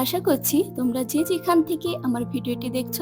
আশা করছি তোমরা যে যেখান থেকে আমার ভিডিওটি দেখছ,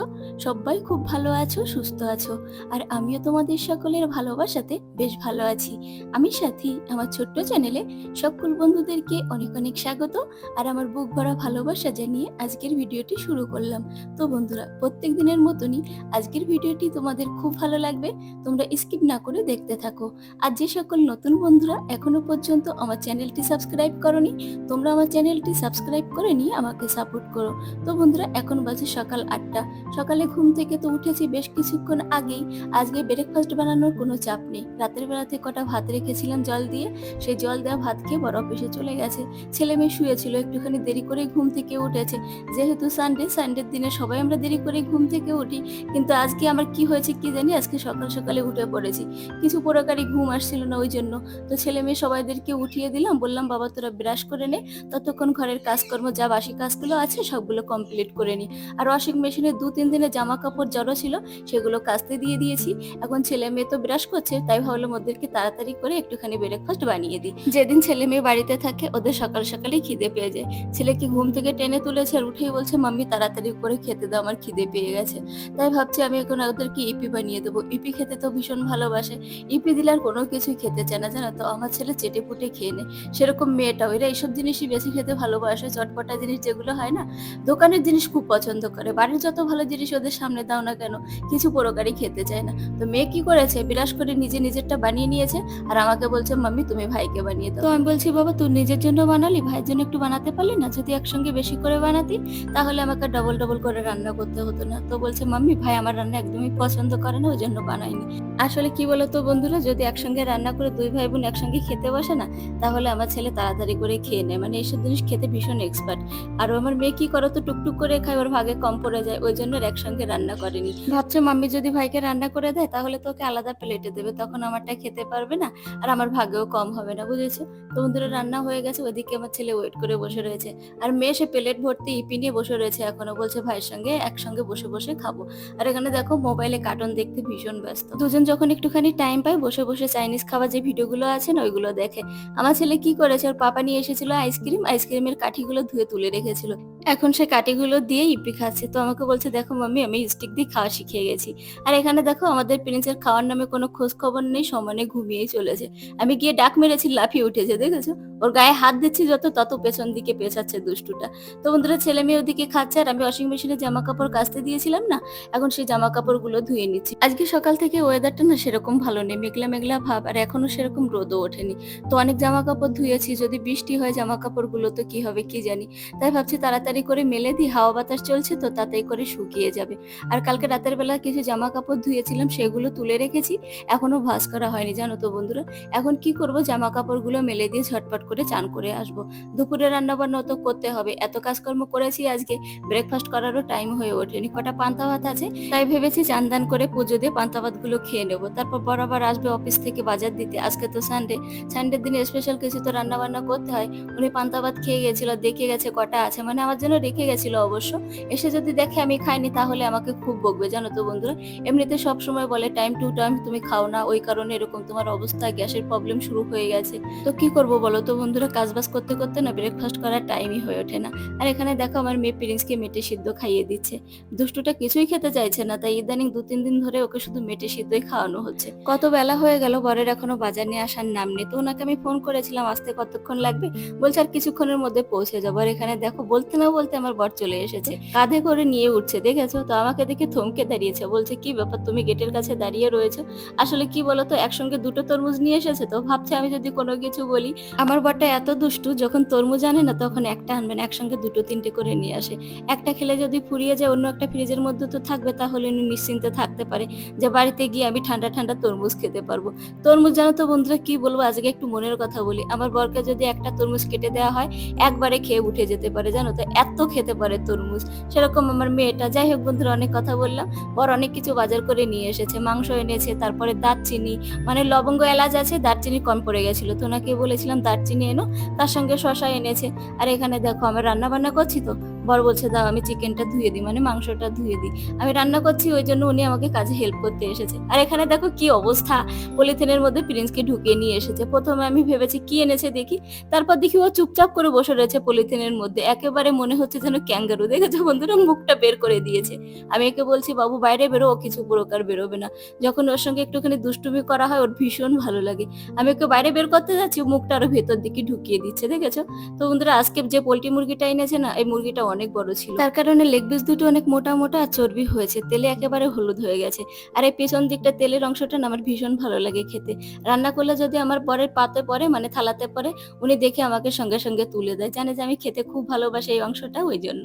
সবাই খুব ভালো আছো, সুস্থ আছো। আর আমিও তোমাদের সকলের ভালোবাসাতে বেশ ভালো আছি। আমি সাথী, আমার ছোট্ট চ্যানেলে সকল বন্ধুদেরকে অনেক অনেক স্বাগত। আর আমার বুক ভরা ভালোবাসা জানিয়ে আজকের ভিডিওটি শুরু করলাম। তো বন্ধুরা, প্রত্যেক দিনের মতনই আজকের ভিডিওটি তোমাদের খুব ভালো লাগবে। তোমরা স্কিপ না করে দেখতে থাকো। আর যে সকল নতুন বন্ধুরা এখনও পর্যন্ত আমার চ্যানেলটি সাবস্ক্রাইব করনি, তোমরা আমার চ্যানেলটি সাবস্ক্রাইব করে নিয়ে আমাকে সাপোর্ট করো। তো বন্ধুরা, এখন বাজে সকাল আটটা। সকালে ঘুম থেকে তো উঠেছি বেশ কিছুক্ষণ আগেই। আজকে ব্রেকফাস্ট বানানোর কোনো চাপ নেই। রাতের বেলাতে কটা ভাত রেখেছিলাম জল দিয়ে। সেই জল দেওয়া ভাত খেয়ে বড় অফিসে চলে গেছে। ছেলে মেয়ে শুয়েছিল, একটুখানি দেরি করে ঘুম থেকে উঠেছে। যেহেতু সানডে সানডের দিনে সবাই আমরা দেরি করে ঘুম থেকে উঠি। কিন্তু আজকে আমার কি হয়েছে কি জানি, আজকে সকাল সকালে উঠে পড়েছি। কিছু প্রকারই ঘুম আসছিল না ওই জন্য তো ছেলে মেয়ে সবাইদেরকে উঠিয়ে দিলাম। বললাম, বাবা, তোরা ব্রাশ করে নে। ততক্ষণ ঘরের কাজকর্ম, যা বাসি কাজগুলো আছে, সবগুলো কমপ্লিট করে নি। আর ওয়াশিং মেশিনে দু তিন দিনে জামা কাপড় জড়ো ছিল, সেগুলো কাচতে দিয়ে দিয়েছি। এখন ছেলে মেয়ে তো ব্রাশ করছে, তাই ভাবলাম ওদেরকে তাড়াতাড়ি করে একটুখানি ব্রেকফাস্ট বানিয়ে দিই। যেদিন ছেলে মেয়ে বাড়িতে থাকে, ওদের সকাল সকালে খিদে পেয়ে যায়। ছেলেকে ঘুম থেকে টেনে তুলেছে আর উঠেই বলছে, মাম্মি, তাড়াতাড়ি করে খেতে দাও, আমার খিদে পেয়ে গেছে। তাই ভাবছি আমি এখন ওদেরকে ইপি বানিয়ে দেবো। ইপি খেতে তো ভীষণ ভালোবাসে। ইপি দিলে আর কোনো কিছুই খেতে চায় না, জানো তো? আমার ছেলে চেটে পুটে খেয়ে নেয়। সেরকম মেয়েটাও এরা এইসব জিনিসই বেশি খেতে ভালোবাসে, চটপটা জিনিস যেগুলো হয় না? দোকানের জিনিস খুব পছন্দ করে। বাড়ির যত ভালো জিনিস ওদের সামনে দাও না কেন? কিছু প্রকারই খেতে চায় না। তো মেয়ে কি করেছে? বিরাস করে নিজে নিজেরটা বানিয়ে নিয়েছে আর আমাকে বলছে, মাম্মি, তুমি ভাইকে বানিয়ে দাও। তো আমি বলছি, বাবা, তুই নিজের জন্য বানালি? ভাইয়ের জন্য একটু বানাতে পারলি না? যদি একসঙ্গে বেশি করে বানাতি, তাহলে আমাকে ডবল ডবল করে রান্না করতে হতো না। তো বলছে, মাম্মি, ভাই আমার রান্না একদমই পছন্দ করে না, ওই জন্য বানাইনি আসলে কি বলতো বন্ধুরা, যদি একসঙ্গে রান্না করে দুই ভাই বোন একসঙ্গে খেতে বসে না, তাহলে আমার ছেলে তাড়াতাড়ি করে খেয়ে নেয়। মানে এইসব জিনিস খেতে ভীষণ এক্সপার্ট আর আমার মেয়ে কি করো তো টুকটুক করে খায়, ওর ভাগে কম পড়ে যায়, ওই জন্য একসঙ্গে রান্না করেনি। ভাবছে, মাম্মি যদি ভাইকে রান্না করে দেয়, তাহলে তোকে আলাদা প্লেটে দেবে, তখন আমারটা খেতে পারবে না, আর আমার ভাগেও কম হবে না, বুঝেছ? তো রান্না হয়ে গেছে ওদিকে আমার ছেলে ওয়েট করে বসে রয়েছে। আর মেয়ে সে প্লেট ভর্তি ইপি নিয়ে বসে রয়েছে এখনও, বলছে, ভাইয়ের সঙ্গে একসঙ্গে বসে বসে খাব। আর এখানে দেখো মোবাইলে কার্টুন দেখতে ভীষণ ব্যস্ত। দুজন যখন একটুখানি টাইম পায়, বসে বসে চাইনিজ খাবার যে ভিডিওগুলো আছে না, ওইগুলো দেখে। আমার ছেলে কি করেছে, ওর পাপা নিয়ে এসেছিল আইসক্রিম আইসক্রিমের কাঠিগুলো ধুয়ে তুলে রেখেছিল এখন সে কাঠিগুলো দিয়ে ইপি খাচ্ছে। তো আমাকে বলছে, দেখো মাম্মি, আমি স্টিক দিয়ে খাওয়া শিখে গেছি। আর এখানে দেখো, আমাদের প্রিন্সের খাওয়ার নামে কোনো খোঁজ খবর নেই, সমানে ঘুমিয়েই চলেছে। আমি গিয়ে ডাক মেরেছি, লাফিয়ে উঠেছে, দেখেছ? ওর গায়ে হাত দিচ্ছি যত, তত পেছন দিকে পেছাচ্ছে দুষ্টুটা। তো বন্ধুরা, ছেলে মেয়ে ওদিকে খাচ্ছে, আর আমি ওয়াশিং মেশিনে জামা কাপড় কাচতে দিয়েছিলাম না, এখন সেই জামা কাপড়গুলো ধুয়ে নিচ্ছি। আজকে সকাল থেকে ওয়েদারটা না সেরকম ভালো নেই, মেঘলা মেঘলা ভাব, আর এখনও সেরকম রোদও ওঠেনি। তো অনেক জামা কাপড় ধুয়েছি, যদি বৃষ্টি হয় জামা কাপড়গুলো তো কি হবে, কি জানি। তাই ভাবছি তাড়াতাড়ি করে মেলে দিই হাওয়া বাতাস চলছে তো তাতেই করে শুকিয়ে যাবে। আর কালকে রাতের বেলা কিছু জামা কাপড় ধুয়েছিলাম, সেগুলো তুলে রেখেছি, এখনও ভাঁজ করা হয়নি, জানো তো বন্ধুরা। এখন কি করব জামা কাপড়গুলো মেলে দিয়ে ঝটপট করে চান করে আসব। দুপুরে রান্না বান্না তো করতে হবে, এত কাজকর্ম করেছি আজকে ব্রেকফাস্ট করারও টাইম হয়ে ওঠেনি, কটা পান্তা ভাত আছে, তাই ভেবেছি চান দান করে পুজো দিয়ে পান্তা ভাতগুলো খেয়ে নেব। তারপর বরাবর আসবে অফিস থেকে বাজার দিতে, আজকে তো সানডে সানডের দিনে স্পেশাল কিছু তো রান্না বান্না করতে হয়, উনি পান্তা ভাত খেয়ে গেছিল দেখে গেছে কটা আছে মানে আমার জন্য রেখে গেছিল অবশ্য। এসে যদি দেখে আমি খাইনি তাহলে আমাকে খুব বকবে, জানো তো বন্ধুরা। এমনিতে সব সময় বলে টাইম টু টাইম তুমি খাও না। ওই কারণে এরকম তোমার অবস্থা, গ্যাসের প্রবলেম শুরু হয়ে গেছে। তো কি করব বলো তো বন্ধুরা? কাজ কাজবাজ করতে করতে না ব্রেকফাস্ট করার টাইমই হয়ে ওঠে না। আর এখানে দেখো আমার মেয়ে প্রিন্সকে মেটে সিদ্ধ খাইয়ে দিচ্ছে। দুষ্টুটা কিছুই খেতে চাইছে না, তাই ইদানিং দু তিন দিন ধরে ওকে শুধু মেটে সিদ্ধই খাওয়ানো হচ্ছে। কত বেলা হয়ে গেল, বরের এখনও বাজার নিয়ে আসার নাম নেই। তো ওনাকে আমি ফোন করেছিলাম, আসতে কতক্ষণ লাগবে? বলছে, আর কিছুক্ষণের মধ্যে পৌঁছে যাব। আর এখানে দেখো, বলতে না বলতে আমার বর চলে এসেছে। কাঁধে করে নিয়ে উঠছে, দেখেছ? তো আমাকে দেখে থমকে দাঁড়িয়েছে, বলছে, কি ব্যাপার, তুমি গেটের কাছে দাঁড়িয়ে রয়েছে? আসলে কি বলতো, একসঙ্গে দুটো তরমুজ নিয়ে এসেছে তো, ভাবছে আমি যদি কোনো কিছু বলি। আমার বরটা এত দুষ্টু, যখন তরমুজ আনে না, তখন একটা আনবেন একসঙ্গে দুটো, তিনটে করে নিয়ে আসে। একটা খেলে যদি ফুরিয়ে যায়, অন্য একটা ফ্রিজের মধ্যে তো থাকবে, তাহলে উনি নিশ্চিন্তে থাকতে পারে যে, বাড়িতে গিয়ে আমি ঠান্ডা ঠান্ডা তরমুজ খেতে পারব। তরমুজ জানো তো বন্ধুরা, কি বলব, আজকে একটু মনের কথা বলি। আমার বরকে যদি একটা তরমুজ কেটে দেওয়া হয়, একবারে খেয়ে উঠে যেতে পারে, জানো তো? এত খেতে পারে তরমুজ। সেরকম আমার মেয়েটা, যাই হোক বন্ধুরা, অনেক কথা বললাম। বর অনেক কিছু বাজার করে নিয়ে এসেছে, মাংস এনেছে, তারপরে দারচিনি মানে লবঙ্গ এলাচ আছে, দারচিনি কম পড়ে গেছিল। তো ওনাকে বলেছিলাম, দারচিনি এনো, তার সঙ্গে শশা এনেছে। আর এখানে দেখো, আমরা রান্না বান্না করছি তো? বর বলছে, দাও, আমি চিকেনটা ধুয়ে দিই মানে মাংসটা ধুয়ে দিই। আমি রান্না করছি, ওই জন্য উনি আমাকে কাজে হেল্প করতে এসেছে। আর এখানে দেখো কি অবস্থা, পলিথিনের মধ্যে প্রিন্সকে ঢুকিয়ে নিয়ে এসেছে। প্রথমে আমি ভেবেছি, কি এনেছে দেখি? তারপর দেখি ও চুপচাপ করে বসে রয়েছে পলিথিনের মধ্যে। একেবারে মনে হচ্ছে যেন ক্যাঙ্গারু। দেখেছ বন্ধুরা? মুখটা বের করে দিয়েছে। আমি একে বলছি, বাবু, বাইরে বেরো, ও কিছু প্রকার বেরোবে না। যখন ওর সঙ্গে একটুখানি দুষ্টুমি করা হয়, ওর ভীষণ ভালো লাগে। আমি ওকে বাইরে বের করতে যাচ্ছি মুখটা আরও ভেতর দিকে ঢুকিয়ে দিচ্ছে, দেখেছ? তো বন্ধুরা, আজকে যে পোলট্রি মুরগিটা এনেছে না, এই মুরগিটা অনেক বড় ছিল। তার কারণে লেগ পিস দুটো অনেক মোটা মোটা আর চর্বি হয়েছে। তেলে একেবারে হলুদ হয়ে গেছে। আর এই পেছন দিকটা তেলের অংশটা না আমার ভীষণ ভালো লাগে খেতে। রান্না করলে যদি আমার বরের পাতে পড়ে মানে থালাতে পড়ে উনি দেখে আমাকে সঙ্গে সঙ্গে তুলে দেয়। জানে যে আমি খেতে খুব ভালোবাসি এই অংশটা ওই জন্য।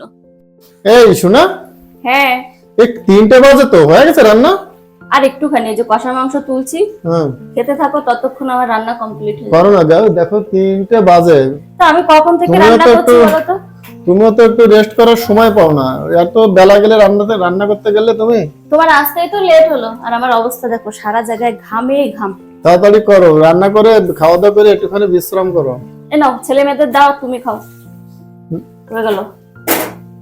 এই শোনা? হ্যাঁ। এই তিনটে বাজে তো হয়ে গেছে রান্না? আর একটুখানি এই যে কষা মাংস তুলছি। হ্যাঁ। খেতে থাকো ততক্ষণ আমার রান্না কমপ্লিট হয়ে করো না যাও দেখো তিনটে বাজে। তো আমি কখন থেকে রান্না করছি বলো তো? তুমিও তো একটু রেস্ট করার সময় পাও না। এত বেলা গেলে রান্নাতে রান্না করতে গেলে তুমি? তোমার আসতেই তো লেট হলো। আর আমার অবস্থা দেখো সারা জায়গায় ঘামে ঘাম। তাড়াতাড়ি করো রান্না করে খাওয়া দাওয়া করে একটুখানি বিশ্রাম করো। এ নাও ছেলে মেয়েদের দাও তুমি খাও। হয়ে গেল।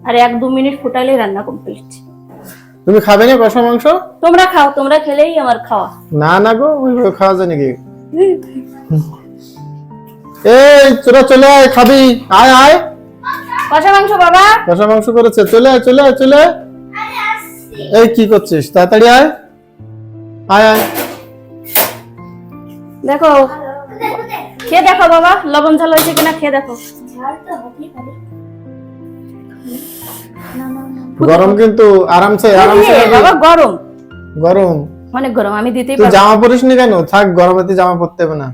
আর এক দু মিনিট ফুটাইলেই রান্না কমপ্লিট তুমি খাবে না কষা মাংস? তোমরা খাও তোমরা খেলেই আমার খাওয়া। না না গো ওইভাবে খাওয়া যায় নাকি? এই তোরা চলে আয় খাবি। আয় আয়। কষা মাংস বাবা। কষা মাংস করেছে। চলে আয় চলে আয় চলে এই কি করছিস? তাড়াতাড়ি আয়। আয় আয়। দেখো খেয়ে দেখো বাবা লবণ ঝাল হয়েছে কিনা খেয়ে দেখো। গরম কিন্তু আরামসে আরামসে বাবা গরম। গরম। অনেক গরম আমি দিতেই তুই পারব জামা পরিস নি কেন? থাক গরমেতে জামা পরতে হবে না।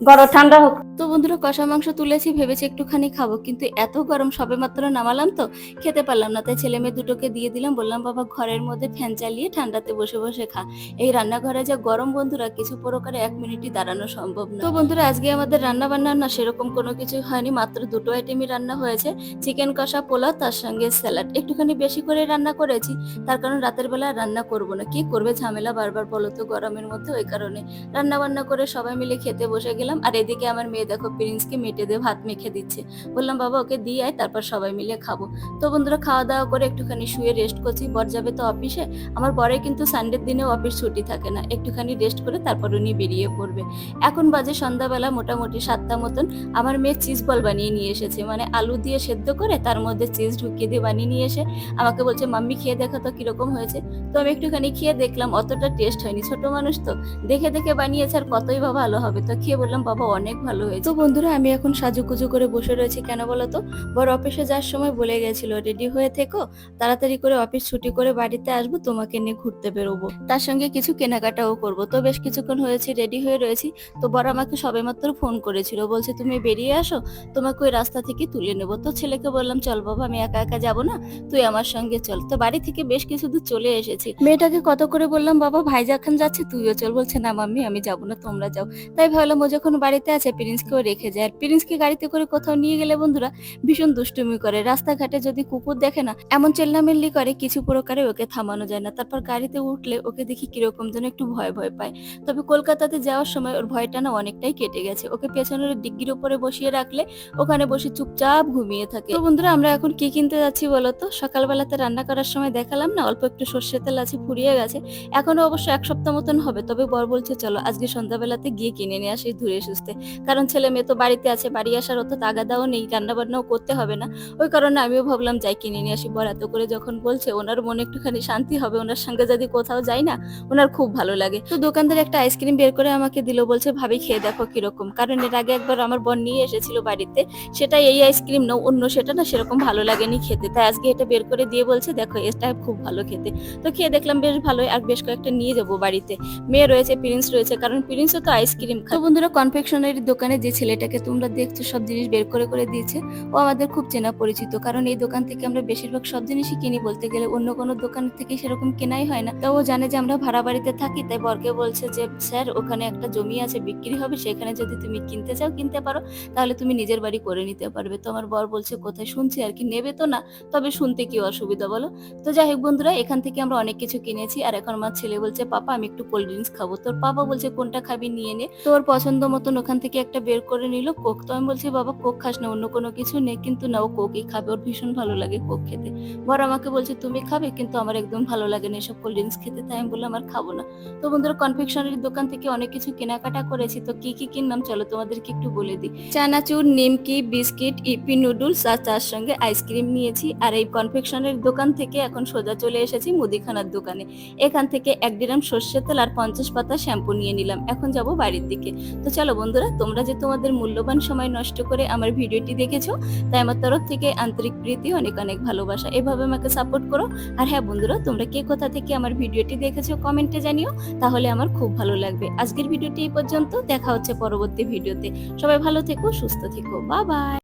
গরম ঠান্ডা হোক। তো বন্ধুরা কষা মাংস তুলেছি, ভেবেছি একটুখানি খাব, কিন্তু এত গরম সবে মাত্র নামালাম তো, খেতে পারলাম না। তাই ছেলে মেয়ে দুটোকে দিয়ে দিলাম, বললাম, বাবা, ঘরের মধ্যে ফ্যান চালিয়ে ঠান্ডাতে বসে বসে খা। এই রান্নাঘরে যা গরম বন্ধুরা, কিছু প্রকারে এক মিনিটই দাঁড়ানো সম্ভব না। তো বন্ধুরা, আজকে আমাদের রান্না বান্না না সেরকম কোনো কিছু হয়নি, মাত্র দুটো আইটেমই রান্না হয়েছে, চিকেন কষা পোলাও, তার সঙ্গে স্যালাড। একটুখানি বেশি করে রান্না করেছি, তার কারণ রাতের বেলা রান্না করব না। কি করবে ঝামেলা বারবার বলো তো গরমের মধ্যে, ওই কারণে। রান্না বান্না করে সবাই মিলে খেতে বসে গেলাম, আর এদিকে আমার মেয়ে দেখো, প্রিন্সকে মেটে দিয়ে ভাত মেখে দিচ্ছে। বললাম, বাবা, ওকে দিয়ে আয়, তারপর সবাই মিলে খাব। তো বন্ধুরা খাওয়া দাওয়া করে একটুখানি শুয়ে রেস্ট করছি। বর যাবে তো অফিসে আমার বরে কিন্তু সানডের দিনেও অফিস ছুটি থাকে না। একটুখানি রেস্ট করে তারপর উনি বেরিয়ে পড়বে। এখন বাজে সন্ধ্যাবেলা, মোটামুটি সাতটা মতন। আমার মেয়ে চিজ বল বানিয়ে নিয়ে এসেছে। মানে আলু দিয়ে সেদ্ধ করে তার মধ্যে চিজ ঢুকিয়ে দিয়ে বানিয়ে নিয়ে এসে আমাকে বলছে, মাম্মি, খেয়ে দেখো তো কীরকম হয়েছে? তো আমি একটুখানি খেয়ে দেখলাম, অতটা টেস্ট হয়নি। ছোট মানুষ তো। দেখে দেখে বানিয়েছে আর কতই বা ভালো হবে। তো খেয়ে বললাম, বাবা, অনেক ভালো হয়েছে। তো বন্ধুরা, আমি এখন সাজুগুজু করে বসে রয়েছি কেন বলো তো বড় অফিসে যাওয়ার সময় বলে গেছিল, রেডি হয়ে থেকো, তাড়াতাড়ি করে অফিস ছুটি করে বাড়িতে আসব, তোমাকে নিয়ে ঘুরতে বেরোবো। তার সঙ্গে কিছু কেনাকাটাও করব। তো বেশ কিছুক্ষণ হয়েছে, রেডি হয়ে রয়েছি। তো বর আমাকে সবেমাত্র ফোন করেছিল, বলছে, তুমি বেরিয়ে আসো, তোমাকে ওই রাস্তা থেকে তুলে নেব। তো ছেলেকে বললাম, চল বাবা, আমি একা একা যাব না, তুই আমার সঙ্গে চল। তো বাড়ি থেকে বেশ কিছু দূর চলে এসেছি। মেয়েটাকে কত করে বললাম, বাবা ভাই যখন যাচ্ছে, তুইও চল। বলছে, না মাম্মি, আমি যাব না, তোমরা যাও। তাই ভাবলাম, ও যখন বাড়িতে আছে প্রিন্সকেও রেখে যায়। আর প্রিন্সকে গাড়িতে করে কোথাও নিয়ে গেলে বন্ধুরা ভীষণ দুষ্টুমি করে। রাস্তাঘাটে যদি কুকুর দেখে না, এমন চেল্লামেল্লি করে, কিছু প্রকারে ওকে থামানো যায় না। তারপর গাড়িতে উঠলে ওকে দেখি কীরকম যেন একটু ভয় ভয় পায়। তবে কলকাতাতে যাওয়ার সময় ওর ভয়টা না অনেকটাই কেটে গেছে। ওকে পেছনের ডিগ্গির উপরে বসিয়ে রাখলে ওখানে বসে চুপচাপ ঘুমিয়ে থাকে। তো বন্ধুরা, আমরা এখন কি কিনতে যাচ্ছি বলতো সকালবেলাতে রান্না করার সময় দেখালাম না, অল্প একটু সর্ষে তেল আছে, ফুরিয়ে গেছে। এখনও অবশ্য এক সপ্তাহ মতন হবে, তবে বর বলছে, চলো আজকে সন্ধ্যাবেলাতে গিয়ে কিনে নিয়ে আসি, ধুয়ে সুস্থে। কারণ ছেলে মেয়ে তো বাড়িতে আছে, বাড়ি আসার অত তাগাদাও নেই রান্না বান্নাও করতে হবে না। ওই কারণে আমিও ভাবলাম, যাই কিনে নিয়ে আসি। বর এত করে যখন বলছে, ওনার মনে একটুখানি শান্তি হবে, ওনার সঙ্গে যদি কোথাও যাই না, ওনার খুব ভালো লাগে। তো দোকানদার একটা আইসক্রিম বের করে আমাকে দিল, বলছে, ভাবি, খেয়ে দেখো কীরকম। কারণ এর আগে একবার আমার বোন নিয়ে এসেছিল বাড়িতে সেটা এই আইসক্রিম না, অন্য সেটা না, সেরকম ভালো লাগেনি খেতে। তাই আজকে এটা বের করে দিয়ে বলছে, দেখো এটা খুব ভালো খেতে। তো খেয়ে দেখলাম, বেশ ভালোই, আর বেশ কয়েকটা নিয়ে যাব বাড়িতে। মেয়ে রয়েছে, প্রিন্স রয়েছে, কারণ প্রিন্সও তো আইসক্রিম খায়। বন্ধুরা কনফেকশনারি দোকানে যে ছেলেটাকে তোমরা দেখছ, সব জিনিস বের করে করে দিয়েছে, ও আমাদের খুব চেনা পরিচিত। কারণ এই দোকান থেকে আমরা বেশিরভাগ সব জিনিসই কিনি বলতে গেলে, অন্য কোনো দোকান থেকে সেরকম কেনাই হয় না। তো ও জানে যে আমরা ভাড়া বাড়িতে থাকি, তাই বরকে বলছে যে, স্যার, ওখানে একটা জমি আছে, বিক্রি হবে, সেখানে যদি তুমি কিনতে চাও, কিনতে পারো, তাহলে তুমি নিজের বাড়ি করে নিতে পারবে। তো আমার বর বলছে, কোথায় শুনছি আর কি, নেবে তো না, তবে শুনতে কি অসুবিধা বলো? তো যাই হোক বন্ধুরা, এখান থেকে আমরা অনেক কিছু কিনেছি, আর এখন আমার ছেলে বলছে, পাপা, আমি একটু কোল্ড ড্রিঙ্কস খাব। তোর পাপা বলছে, কোনটা খাবি, নিয়ে নে। তোর পছন্দ মতন ওখান থেকে একটা বের করে নিল, কোক। তো আমি বলছি, বাবা, কোক খাস না, অন্য কোনো কিছু নেই কিন্তু না ও কোকই খাবে, ওর ভীষণ ভালো লাগে কোক খেতে। বর আমাকে বলছে, তুমি খাবে, কিন্তু আমার একদম ভালো লাগে না এসব কোল্ড ড্রিঙ্কস খেতে। তাই আমি বললাম, আর খাব না। তো বন্ধুরা কনফেকশনারি দোকান থেকে অনেক কিছু কেনাকাটা করেছি। তো কি কি কিনলাম, চলো তোমাদেরকে একটু বলে দিই। চানাচুর, নিমকি, বিস্কিট, ইপি নুডলস, আর তার সঙ্গে আইসক্রিম নিয়েছি। আর এই কনফেকশনের দোকান থেকে এখন সোজা চলে এসেছি মুদিখানার দোকানে। এখান থেকে এক গ্রাম সর্ষের তেল আর পঞ্চাশ পাতা শ্যাম্পু নিয়ে নিলাম। এখন যাব বাড়ির দিকে। তো চলো বন্ধুরা, তোমরা যে তোমাদের মূল্যবান সময় নষ্ট করে আমার ভিডিওটি দেখেছ, তাই আমার তরফ থেকে আন্তরিক প্রীতি, অনেক অনেক ভালোবাসা। এভাবে আমাকে সাপোর্ট করো। আর হ্যাঁ বন্ধুরা, তোমরা কে কোথা থেকে আমার ভিডিওটি দেখেছ কমেন্টে জানিও, তাহলে আমার খুব ভালো লাগবে। আজকের ভিডিওটি এই পর্যন্ত, দেখা হচ্ছে পরবর্তী ভিডিওতে। সবাই ভালো থেকো, সুস্থ থেকো। বা বাই